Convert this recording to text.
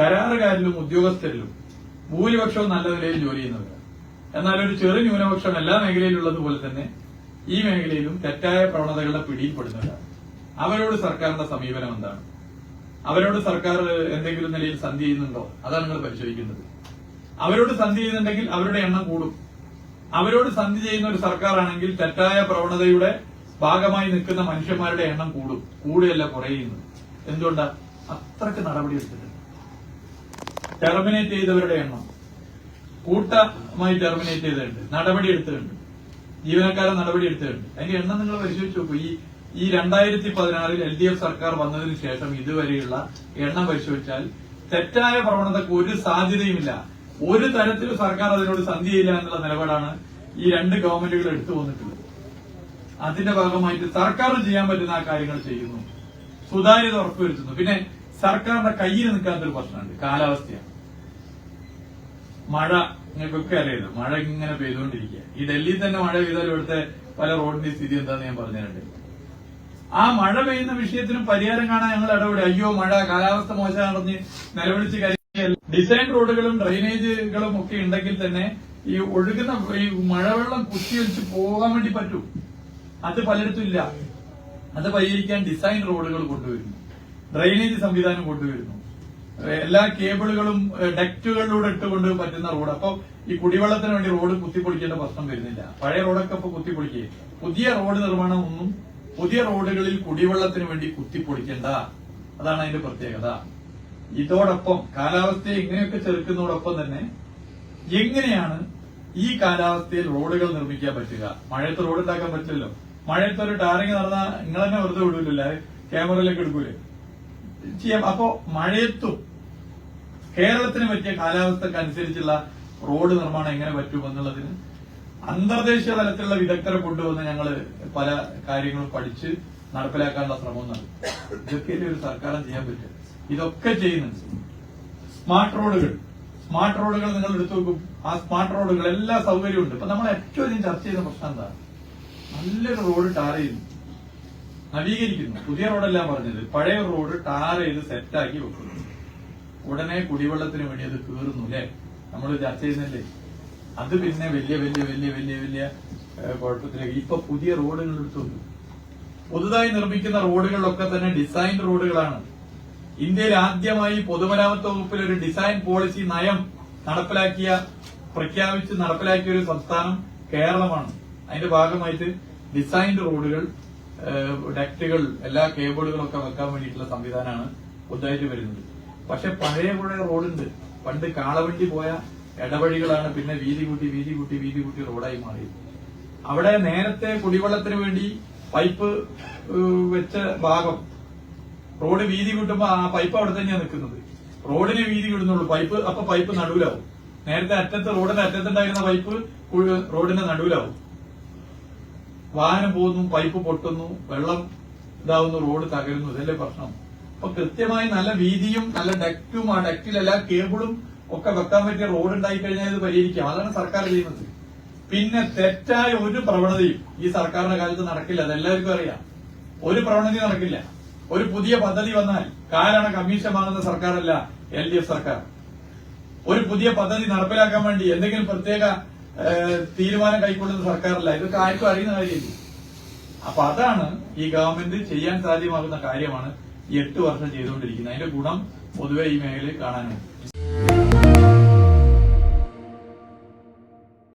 കരാറുകാരിലും ഉദ്യോഗസ്ഥരിലും ഭൂരിപക്ഷവും നല്ല നിലയിൽ ജോലി ചെയ്യുന്നവരാണ് എന്നാൽ ഒരു ചെറു ന്യൂനപക്ഷം എല്ലാ മേഖലയിലുള്ളതുപോലെ തന്നെ ഈ മേഖലയിലും തെറ്റായ പ്രവണതകളുടെ പിടിയിൽപ്പെടുന്നവരാണ് അവരോട് സർക്കാരിന്റെ സമീപനം എന്താണ്? അവരോട് സർക്കാർ എന്തെങ്കിലും നിലയിൽ സന്ധി ചെയ്യുന്നുണ്ടോ? അതാണ് നിങ്ങൾ പരിശോധിക്കുന്നത് അവരോട് സന്ധി ചെയ്യുന്നുണ്ടെങ്കിൽ അവരുടെ എണ്ണം കൂടും. അവരോട് സന്ധി ചെയ്യുന്ന ഒരു സർക്കാരാണെങ്കിൽ തെറ്റായ പ്രവണതയുടെ ഭാഗമായി നിൽക്കുന്ന മനുഷ്യന്മാരുടെ എണ്ണം കൂടും. കൂടുകയല്ല കുറയുന്നത്. എന്തുകൊണ്ടാ? അത്രയ്ക്ക് നടപടി എടുത്തിട്ടുണ്ട് ടെർമിനേറ്റ് ചെയ്തവരുടെ എണ്ണം. കൂട്ടമായി ടെർമിനേറ്റ് ചെയ്തിട്ടുണ്ട്. നടപടി എടുത്തിട്ടുണ്ട്. ജീവനക്കാരെ നടപടി എടുത്തിട്ടുണ്ട്. അതിന്റെ എണ്ണം നിങ്ങൾ പരിശോധിച്ച് നോക്കൂ. ഈ ഈ രണ്ടായിരത്തി പതിനാറിൽ എൽ ഡി എഫ് സർക്കാർ വന്നതിന് ശേഷം ഇതുവരെയുള്ള എണ്ണം പരിശോധിച്ചാൽ തെറ്റായ പ്രവണതക്ക് ഒരു സാധ്യതയുമില്ല. ഒരു തരത്തിലും സർക്കാർ അതിനോട് സന്ധി ചെയ്യില്ല എന്നുള്ള നിലപാടാണ് ഈ രണ്ട് ഗവൺമെന്റുകൾ എടുത്തു വന്നിട്ടുള്ളത്. അതിന്റെ ഭാഗമായിട്ട് സർക്കാർ ചെയ്യാൻ പറ്റുന്ന ആ കാര്യങ്ങൾ ചെയ്യുന്നു. സുതാര്യത ഉറപ്പുവരുത്തുന്നു. പിന്നെ സർക്കാരിന്റെ കയ്യിൽ നിൽക്കാത്തൊരു പ്രശ്നമുണ്ട്. കാലാവസ്ഥയാണ്. മഴ നിങ്ങൾക്കൊക്കെ അറിയാലോ മഴ ഇങ്ങനെ പെയ്തുകൊണ്ടിരിക്കുക ഈ ഡൽഹിയിൽ തന്നെ മഴ പെയ്താലും ഇവിടുത്തെ പല റോഡിന്റെ സ്ഥിതി എന്താന്ന് ഞാൻ പറഞ്ഞിട്ടുണ്ട് ആ മഴ പെയ്യുന്ന വിഷയത്തിനും പരിഹാരം കാണാൻ ഞങ്ങൾ ഇടപെടും അയ്യോ മഴ കാലാവസ്ഥ മോശമാണെന്ന് നിലവിളിച്ച് കരുതിയാൽ ഡിസൈൻ റോഡുകളും ഡ്രെയിനേജുകളും ഒക്കെ ഉണ്ടെങ്കിൽ തന്നെ ഈ ഒഴുകുന്ന ഈ മഴവെള്ളം കുത്തിയൊലിച്ച് പോകാൻ വേണ്ടി പറ്റും. അത് പലയിടത്തും ഇല്ല. അത് പരിഹരിക്കാൻ ഡിസൈൻ റോഡുകൾ കൊണ്ടുവരുന്നു. ഡ്രെയിനേജ് സംവിധാനം കൊണ്ടുവരുന്നു. എല്ലാ കേബിളുകളും ഡക്റ്റുകളിലൂടെ ഇട്ടുകൊണ്ട് പറ്റുന്ന റോഡ്. അപ്പൊ ഈ കുടിവെള്ളത്തിന് വേണ്ടി റോഡ് കുത്തിപ്പൊളിക്കേണ്ട പ്രശ്നം വരുന്നില്ല. പഴയ റോഡൊക്കെ ഇപ്പൊ കുത്തിപ്പൊളിക്കുക പുതിയ റോഡ് നിർമ്മാണം ഒന്നും പുതിയ റോഡുകളിൽ കുടിവെള്ളത്തിന് വേണ്ടി കുത്തിപ്പൊളിക്കേണ്ട. അതാണ് അതിന്റെ പ്രത്യേകത. ഇതോടൊപ്പം കാലാവസ്ഥയെ ഇങ്ങനെയൊക്കെ ചെറുക്കുന്നതോടൊപ്പം തന്നെ എങ്ങനെയാണ് ഈ കാലാവസ്ഥയിൽ റോഡുകൾ നിർമ്മിക്കാൻ പറ്റുക? മഴയത്ത് റോഡ് ഉണ്ടാക്കാൻ പറ്റില്ലല്ലോ. മഴയത്ത് ഒരു ടാറിങ് നടന്നാൽ നിങ്ങൾ തന്നെ വെറുതെ വിടൂലല്ലേ? ക്യാമറയിലേക്ക് എടുക്കൂലേ? ചെയ്യാം. അപ്പോ മഴയത്തും കേരളത്തിന് പറ്റിയ കാലാവസ്ഥക്ക് അനുസരിച്ചുള്ള റോഡ് നിർമ്മാണം എങ്ങനെ പറ്റും എന്നുള്ളതിന് അന്തർദേശീയ തലത്തിലുള്ള വിദഗ്ധരെ കൊണ്ടുവന്ന് ഞങ്ങൾ പല കാര്യങ്ങളും പഠിച്ച് നടപ്പിലാക്കാനുള്ള ശ്രമം നടത്തും. ഇതൊക്കെ ഒരു സർക്കാരും ചെയ്യാൻ പറ്റും ഇതൊക്കെ ചെയ്യുന്നുണ്ട്. സ്മാർട്ട് റോഡുകൾ. സ്മാർട്ട് റോഡുകൾ നിങ്ങൾ എടുത്തു നോക്കും. ആ സ്മാർട്ട് റോഡുകൾ എല്ലാ സൗകര്യവും ഉണ്ട്. ഇപ്പൊ നമ്മൾ ഏറ്റവും അധികം ചർച്ച ചെയ്യുന്ന പ്രശ്നം എന്താ? നല്ലൊരു റോഡ് ടാർ ചെയ്യുന്നു. നവീകരിക്കുന്നു. പുതിയ റോഡെല്ലാം പറഞ്ഞത്. പഴയ റോഡ് ടാർ ചെയ്ത് സെറ്റാക്കി വെക്കുന്നു. ഉടനെ കുടിവെള്ളത്തിന് വേണ്ടി അത് കീറുന്നു അല്ലെ നമ്മൾ ചർച്ച ചെയ്യുന്നല്ലേ? അത് പിന്നെ വലിയ വലിയ വലിയ വലിയ വലിയ കുഴപ്പത്തിലേക്ക്. ഇപ്പൊ പുതിയ റോഡുകൾ എടുത്തു പുതുതായി നിർമ്മിക്കുന്ന റോഡുകളിലൊക്കെ തന്നെ ഡിസൈൻ റോഡുകളാണ്. ഇന്ത്യയിൽ ആദ്യമായി പൊതുമരാമത്ത് വകുപ്പിൽ ഒരു ഡിസൈൻ പോളിസി നയം നടപ്പിലാക്കിയ പ്രഖ്യാപിച്ച് നടപ്പിലാക്കിയ ഒരു സംസ്ഥാനം കേരളമാണ്. അതിന്റെ ഭാഗമായിട്ട് ഡിസൈൻഡ് റോഡുകൾ ഡക്റ്റുകൾ എല്ലാ കേബിളുകളൊക്കെ വെക്കാൻ വേണ്ടിയിട്ടുള്ള സംവിധാനമാണ് പുതുതായിട്ട് വരുന്നത്. പക്ഷെ പഴയ പഴയ റോഡുണ്ട്. പണ്ട് കാളവണ്ടി പോയ ഇടവഴികളാണ് പിന്നെ വീതി കൂട്ടി വീതി കൂട്ടി വീതി കൂട്ടി റോഡായി മാറിയത്. അവിടെ നേരത്തെ കുടിവെള്ളത്തിന് വേണ്ടി പൈപ്പ് വെച്ച ഭാഗം. റോഡ് വീതി കൂട്ടുമ്പോ ആ പൈപ്പ് അവിടെ തന്നെയാണ് നിൽക്കുന്നത്. റോഡിന് വീതി കിടുന്നുള്ളൂ. പൈപ്പ് അപ്പൊ പൈപ്പ് നടുവിലാവും. നേരത്തെ അറ്റത്ത് റോഡിന്റെ അറ്റത്തുണ്ടായിരുന്ന പൈപ്പ് റോഡിന്റെ നടുവിലാവും. വാഹനം പോകുന്നു പൈപ്പ് പൊട്ടുന്നു വെള്ളം ഇതാവുന്നു റോഡ് തകരുന്നു. ഇതല്ലേ പ്രശ്നം. അപ്പൊ കൃത്യമായി നല്ല വീതിയും നല്ല ഡക്റ്റും ആ ഡക്റ്റിൽ എല്ലാ കേബിളും ഒക്കെ വെക്കാൻ പറ്റിയ റോഡ് ഉണ്ടായി കഴിഞ്ഞാൽ ഇത് പരിഹരിക്കാം. അതാണ് സർക്കാർ ചെയ്യുന്നത്. പിന്നെ തെറ്റായ ഒരു പ്രവണതയും ഈ സർക്കാരിന്റെ കാലത്ത് നടക്കില്ല. അതെല്ലാവർക്കും അറിയാം. ഒരു പ്രവണത നടക്കില്ല. ഒരു പുതിയ പദ്ധതി വന്നാൽ കാലാണ് കമ്മീഷൻ വാങ്ങുന്ന സർക്കാരല്ല എൽ ഡി എഫ് സർക്കാർ. ഒരു പുതിയ പദ്ധതി നടപ്പിലാക്കാൻ വേണ്ടി എന്തെങ്കിലും പ്രത്യേക തീരുമാനം കൈക്കൊള്ളുന്ന സർക്കാരല്ല. ഇതൊക്കെ ആർക്കും അറിയുന്ന കാര്യമില്ല. അപ്പൊ അതാണ് ഈ ഗവൺമെന്റ് ചെയ്യാൻ സാധ്യമാകുന്ന കാര്യമാണ് എട്ട് വർഷം ചെയ്തുകൊണ്ടിരിക്കുന്നത് അതിന്റെ ഗുണം പൊതുവെ ഈ മേഖലയിൽ കാണാനുണ്ട്.